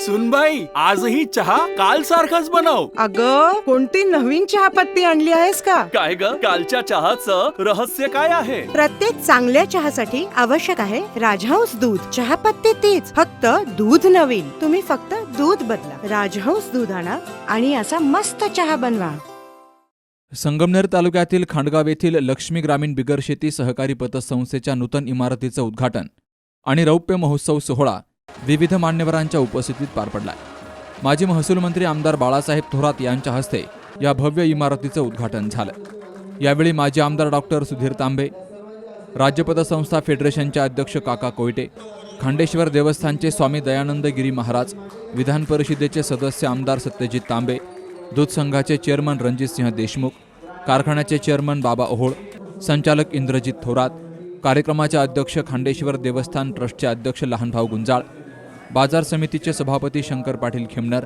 सुनबाई आजही चहा काल सारखाच बनव. अग कोणती नवीन चहापत्ती आणली आहेस का? काय ग? कालच्या चहाचं रहस्य काय आहे? प्रत्येक चांगल्या चहासाठी आवश्यक आहे राजहंस दूध. चहापत्ती तीच फक्त दूध नवीन. तुम्ही फक्त दूध बदला. राजहंस दूध आणा आणि असा मस्त चहा बनवा. संगमनेर तालुक्यातील खांडगाव येथील लक्ष्मी ग्रामीण बिगर शेती सहकारी पतसंस्थेच्या नूतन इमारतीचं उद्घाटन आणि रौप्य महोत्सव सोहळा विविध मान्यवरांच्या उपस्थितीत पार पडला माजी महसूल मंत्री आमदार बाळासाहेब थोरात यांच्या हस्ते या भव्य इमारतीचं उद्घाटन झालं. यावेळी माजी आमदार डॉक्टर सुधीर तांबे राज्यपदसंस्था फेडरेशनचे अध्यक्ष काका कोयटे खांडेश्वर देवस्थानचे स्वामी दयानंद गिरी महाराज विधान परिषदेचे सदस्य आमदार सत्यजित तांबे दूध संघाचे चेअरमन रणजितसिंह देशमुख कारखान्याचे चेअरमन बाबा ओहोळ संचालक इंद्रजित थोरात कार्यक्रमाचे अध्यक्ष खांडेश्वर देवस्थान ट्रस्टचे अध्यक्ष लहानभाऊ गुंजाळ बाजार समितीचे सभापती शंकर पाटील खेमनर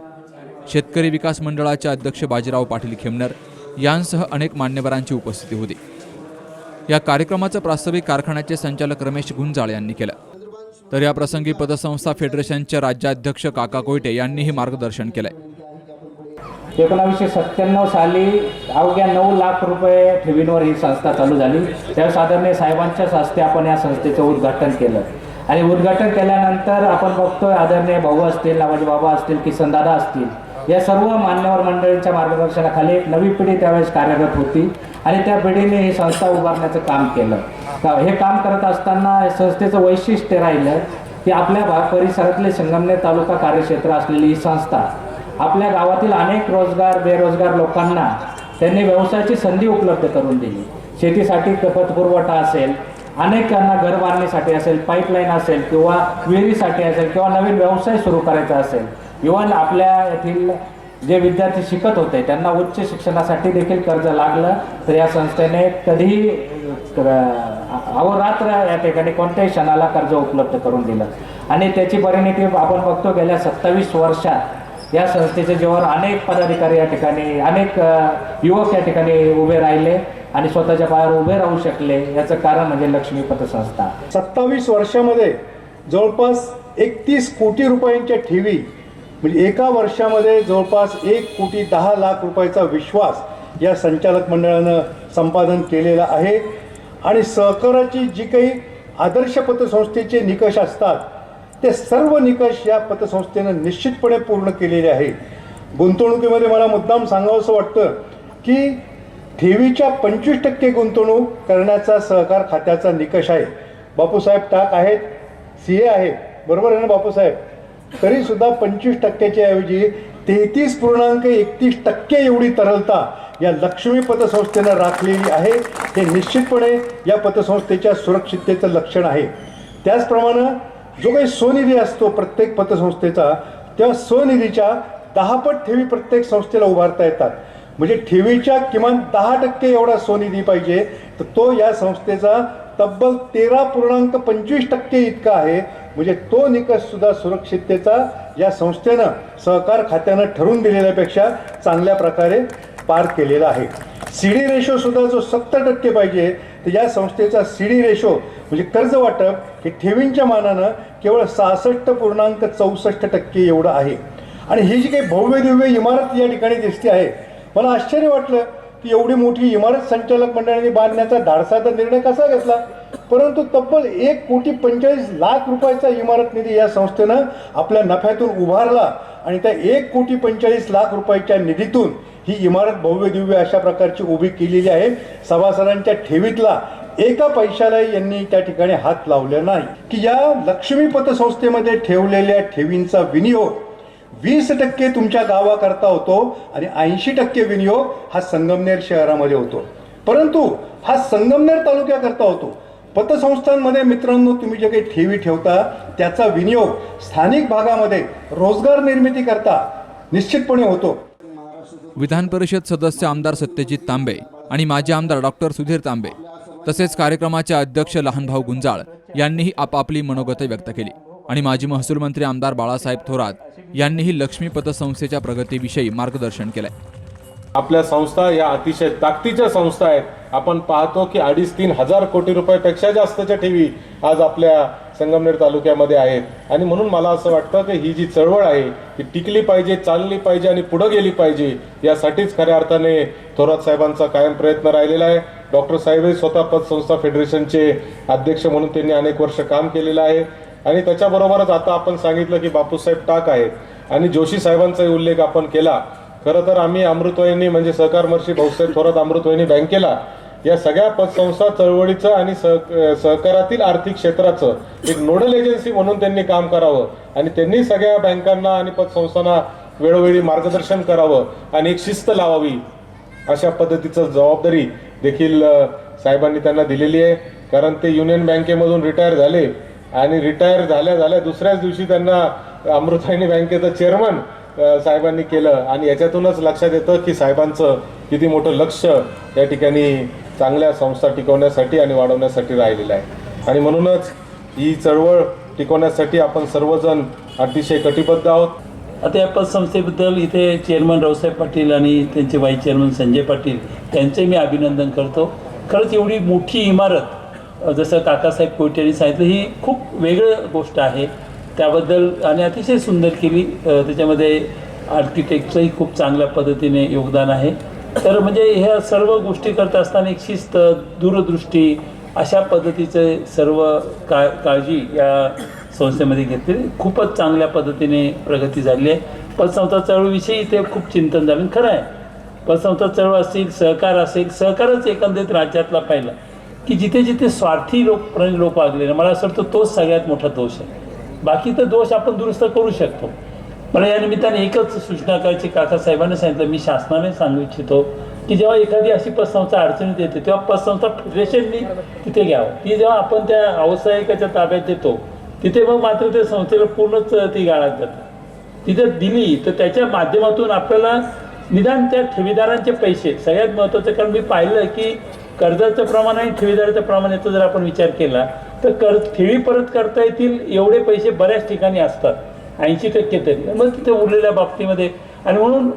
शेतकरी विकास मंडळाचे अध्यक्ष बाजीराव पाटील खेमनर यांसह अनेक मान्यवरांची उपस्थिती होती. या कार्यक्रमाचं प्रास्ताविक कारखान्याचे संचालक रमेश गुंजाळ यांनी केलं. तर या प्रसंगी पदसंस्था फेडरेशनचे राज्याध्यक्ष काका कोयटे यांनीही मार्गदर्शन केलंय. एकोणावीसशे सत्त्याण्णव साली अवघ्या नऊ लाख रुपये ठेवींवर ही संस्था चालू झाली. त्या आदरणीय साहेबांच्याच हस्ते आपण या संस्थेचं उद्घाटन केलं. आणि उद्घाटन केल्यानंतर आपण बघतोय आदरणीय भाऊ असतील नावाचे बाबा असतील किसनदादा असतील या सर्व मान्यवर मंडळींच्या मार्गदर्शनाखाली एक नवी पिढी त्यावेळेस कार्यरत होती. आणि त्या पिढीने ही संस्था उभारण्याचं काम केलं. हे काम करत असताना या संस्थेचं वैशिष्ट्य राहिलं की आपल्या भाग परिसरातले संगमनेर तालुका कार्यक्षेत्र असलेली ही संस्था आपल्या गावातील अनेक रोजगार बेरोजगार लोकांना त्यांनी व्यवसायाची संधी उपलब्ध करून दिली. शेतीसाठी पतपुरवठा असेल अनेकांना घर बांधणीसाठी असेल पाईपलाईन असेल किंवा विहिरीसाठी असेल किंवा नवीन व्यवसाय सुरू करायचा असेल इव्हन आपल्या येथील जे विद्यार्थी शिकत होते त्यांना उच्च शिक्षणासाठी देखील कर्ज लागलं तर या संस्थेने कधीही अहोरात्र या ठिकाणी कोणत्याही क्षणाला कर्ज उपलब्ध करून दिलं. आणि त्याची परिणिती आपण बघतो गेल्या सत्तावीस वर्षात या संस्थेच्या जेव्हा अनेक पदाधिकारी या ठिकाणी अनेक युवक या ठिकाणी उभे राहिले आणि स्वतःच्या पायावर उभे राहू शकले याचं कारण म्हणजे लक्ष्मी पतसंस्था सत्तावीस वर्षामध्ये जवळपास एकतीस कोटी रुपयांच्या ठेवी म्हणजे एका वर्षामध्ये जवळपास एक कोटी दहा लाख रुपयाचा विश्वास या संचालक मंडळानं संपादन केलेला आहे. आणि सहकाराची जी काही आदर्श पतसंस्थेचे निकष असतात ते सर्व निकष या पतसंस्थेनं निश्चितपणे पूर्ण केलेले आहे गुंतवणुकीमध्ये मला मुद्दाम सांगावंसं वाटतं की ठेवीच्या पंचवीस टक्के गुंतवणूक करण्याचा सहकार खात्याचा निकष आहे. बापूसाहेब टाक आहेत सी ए आहे बरोबर आहे ना बापूसाहेब? तरीसुद्धा पंचवीस टक्क्याच्या ऐवजी तेहतीस पूर्णांक एकतीस टक्के एवढी तरलता या लक्ष्मी पतसंस्थेनं राखलेली आहे. हे निश्चितपणे या पतसंस्थेच्या सुरक्षिततेचं लक्षण आहे. त्याचप्रमाणे जो काही स्वनिधी असतो प्रत्येक पतसंस्थेचा त्या स्वनिधीच्या दहापट ठेवी प्रत्येक संस्थेला उभारता येतात. म्हणजे ठेवीच्या किमान दहा टक्के एवढा स्वनिधी पाहिजे. तर तो या संस्थेचा तब्बल तेरा पूर्णांक पंचवीस टक्के इतका आहे. म्हणजे तो निकष सुद्धा सुरक्षिततेचा या संस्थेनं सहकार खात्यानं ठरवून दिलेल्यापेक्षा चांगल्या प्रकारे पार केलेला आहे. सी डी रेशो सुद्धा जो सत्तर टक्के पाहिजे तर या संस्थेचा सी डी रेशो म्हणजे कर्ज वाटप हे ठेवींच्या मानानं केवळ सहासष्ट पूर्णांक चौसष्ट टक्के एवढं आहे. आणि ही जी काही भव्य दिव्य इमारत या ठिकाणी दिसते आहे मला आश्चर्य वाटलं की एवढी मोठी इमारत संचालक मंडळाने बांधण्याचा धाडसाचा निर्णय कसा घेतला? परंतु तब्बल एक कोटी पंचेचाळीस लाख रुपयाचा इमारत निधी या संस्थेनं आपल्या नफ्यातून उभारला आणि त्या एक कोटी पंचेचाळीस लाख रुपयाच्या निधीतून ही इमारत भव्य दिव्य अशा प्रकारची उभी केलेली आहे. सभासदांच्या ठेवीतला एका पैशालाही यांनी त्या ठिकाणी हात लावले नाही. की या लक्ष्मी पतसंस्थेमध्ये ठेवलेल्या ठेवींचा विनियोग वीस टक्के तुमच्या गावाकरता होतो आणि ऐंशी टक्के विनियोग हा संगमनेर शहरामध्ये होतो. परंतु हा संगमनेर तालुक्याकरता होतो. पतसंस्थांमध्ये मित्रांनो तुम्ही जे काही ठेवी ठेवता त्याचा विनियोग स्थानिक भागामध्ये रोजगार निर्मिती करता निश्चितपणे होतो. विधान परिषद सदस्य आमदार सत्यजित तांबे आणि माजी आमदार डॉक्टर सुधीर तांबे तसेच कार्यक्रमाचे अध्यक्ष लहानभाऊ गुंजाळ यांनीही आपापली मनोगत व्यक्त केली. आणि माजी महसूल मंत्री आमदार बाळासाहेब थोरात यांनीही लक्ष्मी पतसंस्थेच्या प्रगतीविषयी मार्गदर्शन केलंय. आपल्या संस्था या अतिशय ताकदीच्या संस्था आहेत. आपण पाहतो की अडीच तीन हजार कोटी रुपयापेक्षा जास्तच्या ठेवी आज आपल्या संगमनेर तालुक्यामध्ये आहेत. आणि म्हणून मला असं वाटतं की ही जी चळवळ आहे ती टिकली पाहिजे चालली पाहिजे आणि पुढं गेली पाहिजे यासाठीच खऱ्या अर्थाने थोरात साहेबांचा कायम प्रयत्न राहिलेला आहे. डॉक्टर साहेबही स्वतः पतसंस्था फेडरेशनचे अध्यक्ष म्हणून त्यांनी अनेक वर्ष काम केलेलं आहे. आणि त्याच्याबरोबरच आता आपण सांगितलं की बापूसाहेब टाक आहेत. आणि जोशी साहेबांचाही उल्लेख आपण केला. खरं तर आम्ही अमृतवाहिनी म्हणजे सहकार महर्षी भाऊसाहेब थोरात अमृतवाहिनी बँकेला या सगळ्या पतसंस्था चळवळीचं आणि सह सहकारातील आर्थिक क्षेत्राचं एक नोडल एजन्सी म्हणून त्यांनी काम करावं. आणि त्यांनी सगळ्या बँकांना आणि पतसंस्थांना वेळोवेळी मार्गदर्शन करावं आणि एक शिस्त लावावी. अशा पद्धतीचं जबाबदारी देखील साहेबांनी त्यांना दिलेली आहे. कारण ते युनियन बँकेमधून रिटायर झाले. आणि रिटायर झाल्या झाल्या दुसऱ्याच दिवशी त्यांना अमृताईनी बँकेचं चेअरमन साहेबांनी केलं. आणि याच्यातूनच लक्षात येतं की साहेबांचं किती मोठं लक्ष या ठिकाणी चांगल्या संस्था टिकवण्यासाठी आणि वाढवण्यासाठी राहिलेलं आहे. आणि म्हणूनच ही चळवळ टिकवण्यासाठी आपण सर्वजण अतिशय कटिबद्ध आहोत. आता या पतसंस्थेबद्दल इथे चेअरमन रावसाहेब पाटील आणि त्यांचे वाईस चेअरमन संजय पाटील त्यांचे मी अभिनंदन करतो. खरंच एवढी मोठी इमारत जसं काकासाहेब कोट्यांनी सांगितलं ही खूप वेगळं गोष्ट आहे. त्याबद्दल आणि अतिशय सुंदर केली. त्याच्यामध्ये आर्किटेक्टचंही खूप चांगल्या पद्धतीने योगदान आहे. तर म्हणजे ह्या सर्व गोष्टी करत असताना एक शिस्त दूरदृष्टी अशा पद्धतीचे सर्व का काळजी या संस्थेमध्ये घेतली खूपच चांगल्या पद्धतीने प्रगती झाली आहे. पतसंस्था चळवळीविषयी इथे खूप चिंतन झालं. खरं आहे. पतसंस्था चळवळ असेल सहकार असेल सहकारच एकंदरीत राज्यातला पाहिला. की जिथे जिथे स्वार्थी लोक लोक वागले ना मला असं वाटतं तोच सगळ्यात मोठा दोष आहे. बाकी तर दोष आपण दुरुस्त करू शकतो. मला या निमित्ताने एकच सूचना करायची काकासाहेबांनी सांगितलं मी शासनाने सांगू इच्छितो की जेव्हा एखादी अशी पतसंस्था अडचणीत येते तेव्हा पतसंस्था फेडरेशननी तिथे घ्यावं. ती जेव्हा आपण त्या व्यावसायिकाच्या ताब्यात देतो तिथे मग मात्र त्या संस्थेला पूर्णच ती गाळात जातात तिथे दिली तर त्याच्या माध्यमातून आपल्याला निदान त्या ठेवीदारांचे पैसे सगळ्यात महत्त्वाचं कारण मी पाहिलं की कर्जाचं प्रमाण आणि ठेवीदाराचं प्रमाण याचा जर आपण विचार केला तर कर्ज ठेवी परत करता येतील एवढे पैसे बऱ्याच ठिकाणी असतात. ऐंशी टक्के तरी. मग तिथे उरलेल्या बाबतीमध्ये. आणि म्हणून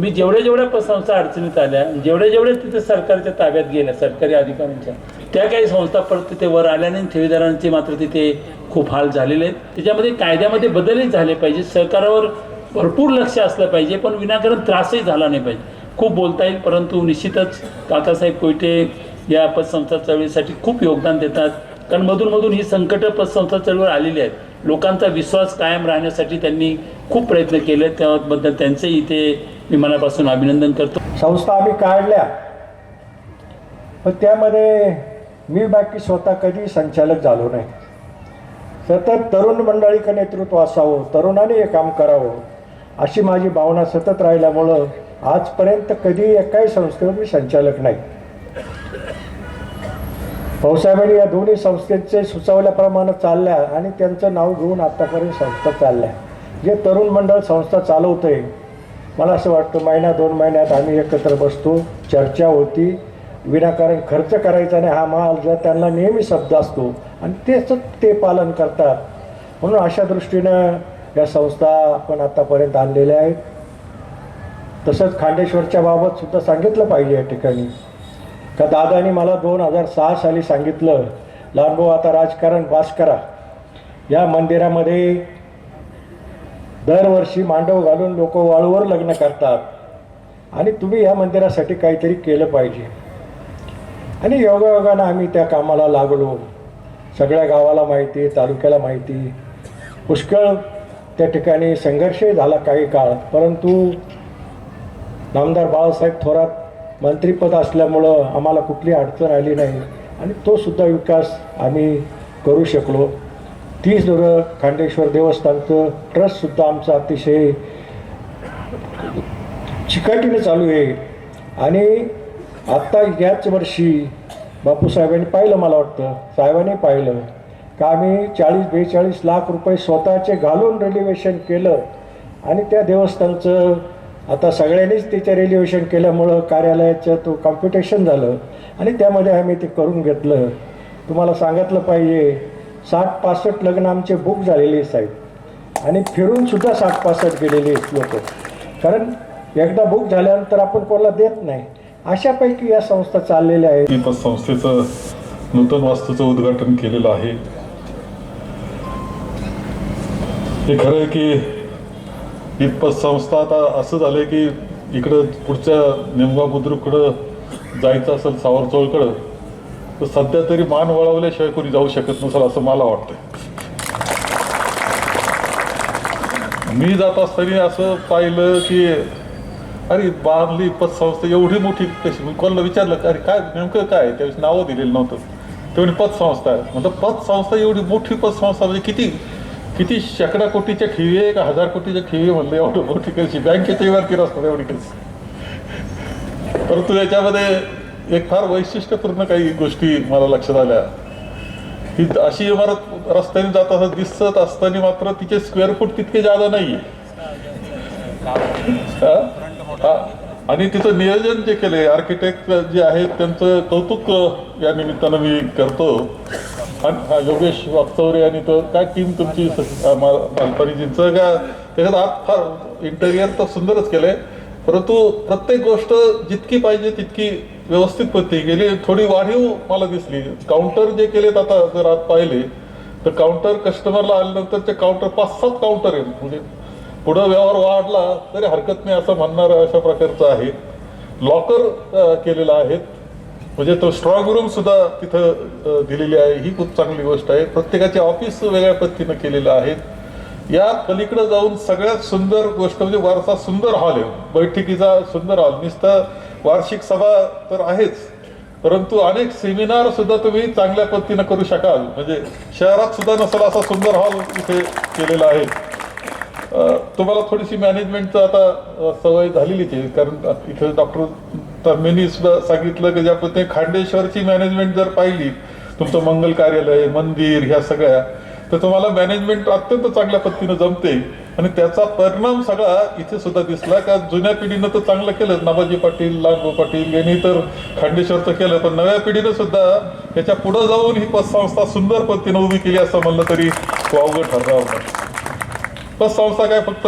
मी जेवढ्या जेवढ्या पतसंस्था अडचणीत आल्या जेवढ्या जेवढ्या तिथे सरकारच्या ताब्यात गेल्या सरकारी अधिकाऱ्यांच्या त्या काही संस्था परत तिथे वर आल्याने ठेवीदारांचे मात्र तिथे खूप हाल झालेले आहेत. त्याच्यामध्ये कायद्यामध्ये बदलही झाले पाहिजे सरकारवर भरपूर लक्ष असलं पाहिजे पण विनाकारण त्रासही झाला नाही पाहिजे. खूप बोलता येईल परंतु निश्चितच काकासाहेब कोयटे या पतसंस्था चळवळीसाठी खूप योगदान देतात. कारण मधून मधून ही संकटं पतसंस्था चळवळ आलेली आहेत. लोकांचा विश्वास कायम राहण्यासाठी त्यांनी खूप प्रयत्न केले. त्याबद्दल त्यांचे इथे मी मनापासून अभिनंदन करतो. संस्था आम्ही काढल्या. पण त्यामध्ये मी बाकी स्वतः कधी संचालक झालो नाही. सतत तरुण मंडळीचं नेतृत्व असावं तरुणाने हे काम करावं अशी माझी भावना सतत राहिल्यामुळं आजपर्यंत कधी एकाही संस्थेवर मी संचालक नाही. भाऊसाहेबांनी या दोन्ही संस्थेचे सुचवल्याप्रमाणे चालल्या आणि त्यांचं नाव घेऊन आत्तापर्यंत संस्था चालल्या. जे तरुण मंडळ संस्था चालवतंय मला असं वाटतं महिना दोन महिन्यात आम्ही एकत्र बसतो चर्चा होती विनाकारण खर्च करायचा नाही हा माल जर त्यांना नेहमी शब्द असतो आणि तेच ते पालन करतात. म्हणून अशा दृष्टीनं या संस्था आपण आत्तापर्यंत आणलेल्या आहेत. तसंच खांडेश्वरच्या बाबत सुद्धा सांगितलं पाहिजे या ठिकाणी. का दादानी मला दोन हजार सहा साली सांगितलं लहानभाऊ आता राजकारण पास करा. या मंदिरामध्ये दरवर्षी मांडव घालून लोक वाळूवर लग्न करतात. आणि तुम्ही या मंदिरासाठी काहीतरी केलं पाहिजे. आणि योगायोगानं आम्ही त्या कामाला लागलो. सगळ्या गावाला माहिती तालुक्याला माहिती. पुष्कळ त्या ठिकाणी संघर्षही झाला काही काळ. परंतु नामदार बाळासाहेब थोरात मंत्रीपद असल्यामुळं आम्हाला कुठली अडचण आली नाही. आणि तो सुद्धा विकास आम्ही करू शकलो. तीच दुरं खांडेश्वर देवस्थानचं ट्रस्टसुद्धा आमचं अतिशय चिकाटीने चालू आहे. आणि आत्ता याच वर्षी बापूसाहेबांनी पाहिलं मला वाटतं साहेबांनी पाहिलं का आम्ही चाळीस बेचाळीस लाख रुपये स्वतःचे घालून रेलिव्हेशन केलं आणि त्या देवस्थानचं आता सगळ्यांनीच तिचं रेलिव्हेशन केल्यामुळं कार्यालयाचं तो कॉम्पिटिशन झालं आणि त्यामध्ये आम्ही ते करून घेतलं. तुम्हाला सांगितलं पाहिजे साठ पासष्ट लग्न आमचे बुक झालेले साहेब. आणि फिरूनसुद्धा साठ पासष्ट गेलेले आहेत लोक. कारण एकदा बुक झाल्यानंतर आपण कोणाला देत नाही. अशापैकी या संस्था चाललेल्या आहेत. मी संस्थेचं नूतन वास्तूचं उद्घाटन केलेलं आहे. हे खरं आहे की ही पतसंस्था आता असं झालंय की इकडं पुढच्या निमगाव बुद्रुककडं जायचं असेल सावरचोळकडं तर सध्या तरी मान वळवल्याशिवाय कोणी जाऊ शकत नसेल असं मला वाटतं मी जात असताना असं पाहिलं की अरे बांधली पतसंस्था एवढी मोठी कशी? मी कोणाला विचारलं अरे काय नेमकं काय? त्यावेळेस नावं दिलेलं नव्हतं. ते म्हणे पतसंस्था आहे. म्हणजे पतसंस्था एवढी मोठी पतसंस्था म्हणजे किती? किती शेकडा कोटीच्या ठेवी आहे का हजार कोटीच्या ठेवी म्हणले एवढं मोठी कशी? बँकेच्या इमारती असतात एवढी कशी? परंतु याच्यामध्ये एक फार वैशिष्ट्यपूर्ण काही गोष्टी मला लक्षात आल्या. ही अशी इमारत रस्त्याने जात असत दिसत असताना मात्र तिचे स्क्वेअर फूट तितके जादा नाही आणि तिचं नियोजन जे केले आर्किटेक्ट जे आहेत त्यांचं कौतुक या निमित्तानं मी करतो. आणि योगेश वागचौरे आणि तो काय टीम तुमची मालपाणीजींचं का त्याच्यात आत फार इंटेरियर तर सुंदरच केलंय. परंतु प्रत्येक गोष्ट जितकी पाहिजे तितकी व्यवस्थित पद्धती गेली थोडी वाढीव मला दिसली. काउंटर जे केलेत आता जर आत पाहिले तर काउंटर कस्टमरला आल्यानंतर ते काउंटर पाच सात काउंटर आहेत. म्हणजे पुढं व्यवहार वाढला तरी हरकत नाही असं म्हणणार अशा प्रकारचं आहे. लॉकर केलेलं आहेत. म्हणजे तो स्ट्रॉंग रूम सुद्धा तिथं दिलेली आहे. ही खूप चांगली गोष्ट आहे. प्रत्येकाचे ऑफिस वेगळ्या पद्धतीनं केलेलं आहे या पलीकडे जाऊन सगळ्यात सुंदर गोष्ट म्हणजे वारसा सुंदर हॉल आहे. बैठकीचा सुंदर हॉल नुसतं वार्षिक सभा तर आहेच. परंतु अनेक सेमिनार सुद्धा तुम्ही चांगल्या पद्धतीनं करू शकाल. म्हणजे शहरात सुद्धा नसेल असा सुंदर हॉल इथे केलेला आहे. तुम्हाला थोडीशी मॅनेजमेंटचं आता सवय झालेलीच आहे कारण इथे डॉक्टर तर्मेनी सुद्धा सांगितलं की ज्या पद्धतीने खांडेश्वरची मॅनेजमेंट जर पाहिली तुमचं मंगल कार्यालय मंदिर ह्या सगळ्या तर तुम्हाला मॅनेजमेंट अत्यंत चांगल्या पद्धतीनं जमते. आणि त्याचा परिणाम सगळा इथे सुद्धा दिसला का जुन्या पिढीनं तर चांगलं केलं. नाबाजी पाटील लालभाऊ पाटील यांनी तर खांडेश्वरचं केलं पण नव्या पिढीनं सुद्धा त्याच्या पुढे जाऊन ही पतसंस्था सुंदर पद्धतीनं उभी केली असं म्हणलं तरी वावगं ठरणार बस पतसंस्था काय फक्त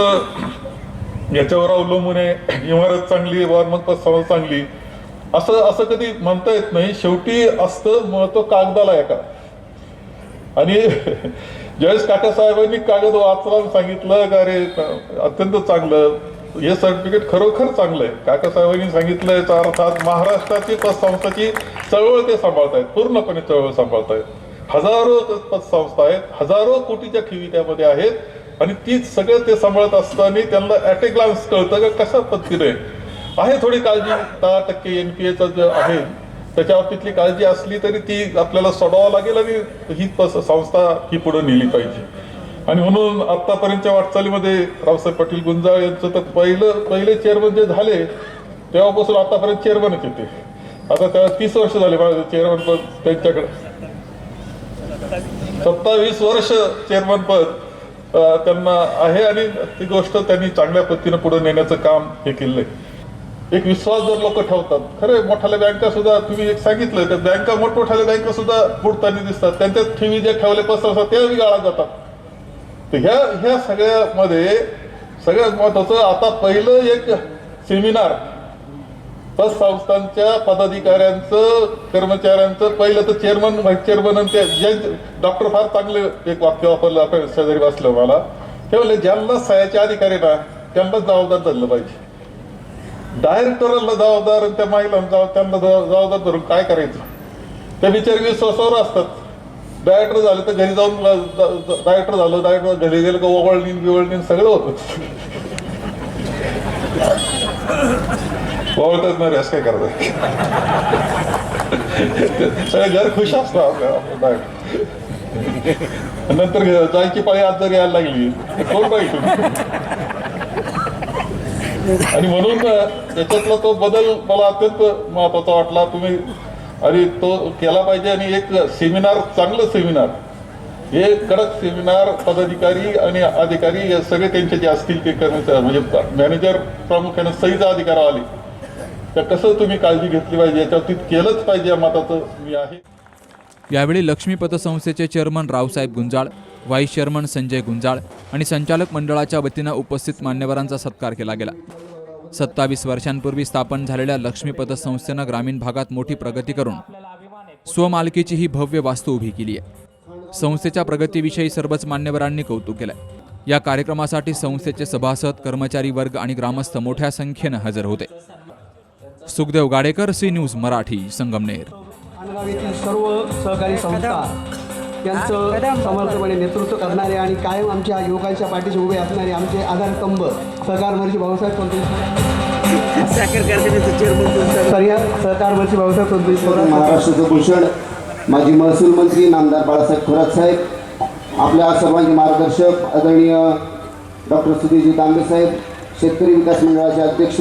याच्यावर अवलंबून आहे. इमारत चांगली वर मग पतसंस्था चांगली. असं असं कधी म्हणता येत नाही. शेवटी असतं महत्त्व कागदाला आहे. का आणि जयेश काका साहेबांनी कागद वाचला सांगितलं का अरे अत्यंत चांगलं. हे सर्टिफिकेट खरोखर चांगलं आहे काका साहेबांनी सांगितलं याचा अर्थात महाराष्ट्राची पतसंस्थाची चळवळ ते सांभाळतायत. पूर्णपणे चळवळ सांभाळतायत. हजारो पतसंस्था आहेत. हजारो कोटीच्या ठेवी त्यामध्ये आहेत. आणि ती सगळं ते सांभाळत असताना त्यांना ऍट ए ग्लान्स कळतं का कशा पद्धतीने? आहे थोडी काळजी. दहा टक्के एन पी एचा जे आहे त्याच्या बाबतीतली काळजी असली तरी ती आपल्याला सोडावं लागेल आणि ही संस्था ही पुढे नेली पाहिजे. आणि म्हणून आतापर्यंतच्या वाटचालीमध्ये रावसाहेब पाटील गुंजाळ यांचं तर पहिलं पहिले चेअरमन जे झाले तेव्हापासून आतापर्यंत चेअरमनच येते. आता त्या तीस वर्ष झाले चेअरमन पद त्यांच्याकडे. सत्तावीस वर्ष चेअरमन पद. त्यांना आहे आणि ती गोष्ट त्यांनी चांगल्या पद्धतीनं पुढे नेण्याचं काम हे केलंय. एक विश्वास जर लोक ठेवतात खरे मोठ्याल्या बँका सुद्धा तुम्ही एक सांगितलं तर बँका मोठमोठ्याल्या बँका सुद्धा बुडताना दिसतात. त्यांच्या ठेवी जे ठेवले पसर असतात त्या गाळा जातात. तर ह्या ह्या सगळ्यामध्ये सगळ्यात महत्वाचं आता पहिलं एक सेमिनार पतसंस्थांच्या पदाधिकाऱ्यांचं कर्मचाऱ्यांचं पहिलं तर चेअरमन व्हाईस चेअरमन आणि ते जज डॉक्टर फार चांगले एक वाक्य वापरलं आपण शेजारी बसलं मला. ते म्हणले ज्यांना सहाय्याचे अधिकारी ना त्यांनाच जबाबदार धरलं पाहिजे. डायरेक्टरला जबाबदार आणि त्या महिलांना त्यांना जबाबदार धरून काय करायचं? त्या बिचारी विश्वासावर असतात. डायरेक्टर झाले तर घरी जाऊन डायरेक्टर झालं डायरेक्टर घरी गेलं का ओवळणी बिवळणी सगळं होतं. ओळखत नाही रेस काय करतात सगळे घर खुश असतं आपल्या नंतर जायची पाळी आज जर यायला लागली कोण पाहिजे आणि म्हणून त्याच्यातला तो बदल मला अत्यंत महत्त्वाचा वाटला तुम्ही आणि तो केला पाहिजे आणि एक सेमिनार चांगलं सेमिनार हे कडक सेमिनार पदाधिकारी आणि अधिकारी सगळे त्यांचे जे असतील ते कर्मचारी म्हणजे मॅनेजर प्रामुख्याने सहीचा अधिकार आले तर कसं तुम्ही काळजी घेतली पाहिजे? याच्यावरती केलंच पाहिजे या मताचं? मी आहे. यावेळी Lakshmi पतसंस्थेचे chairman Raosaheb Gunjal vice chairman Sanjay Gunjal आणि संचालक मंडळाच्या वतीनं उपस्थित मान्यवरांचा सत्कार केला गेला. सत्तावीस वर्षांपूर्वी स्थापन झालेल्या लक्ष्मी पतसंस्थेनं ग्रामीण भागात मोठी प्रगती करून स्वमालकीची ही भव्य वास्तू उभी केली आहे संस्थेच्या प्रगतीविषयी सर्वच मान्यवरांनी कौतुक केलंय. या कार्यक्रमासाठी संस्थेचे सभासद कर्मचारी वर्ग आणि ग्रामस्थ मोठ्या संख्येनं हजर होते. Sukhdev Gadekar C news Marathi Sangamner. येथील सर्व सहकारी संस्था यांचं समर्थपणे नेतृत्व करणारे आणि कायम आमच्या युवकांच्या पाठीशी उभे असणारे आमचे आधारस्तंभ सहकार महर्षी भाऊसाहेब सोनतरी सहकार महर्षी भाऊसाहेब सोनतरी महाराष्ट्राचं भूषण माजी महसूल मंत्री नामदार बाळासाहेब थोरात साहेब आपल्या सर्वांचे मार्गदर्शक आदरणीय डॉक्टर सुधीरजी तांबे साहेब शेतकरी विकास मंडळाचे अध्यक्ष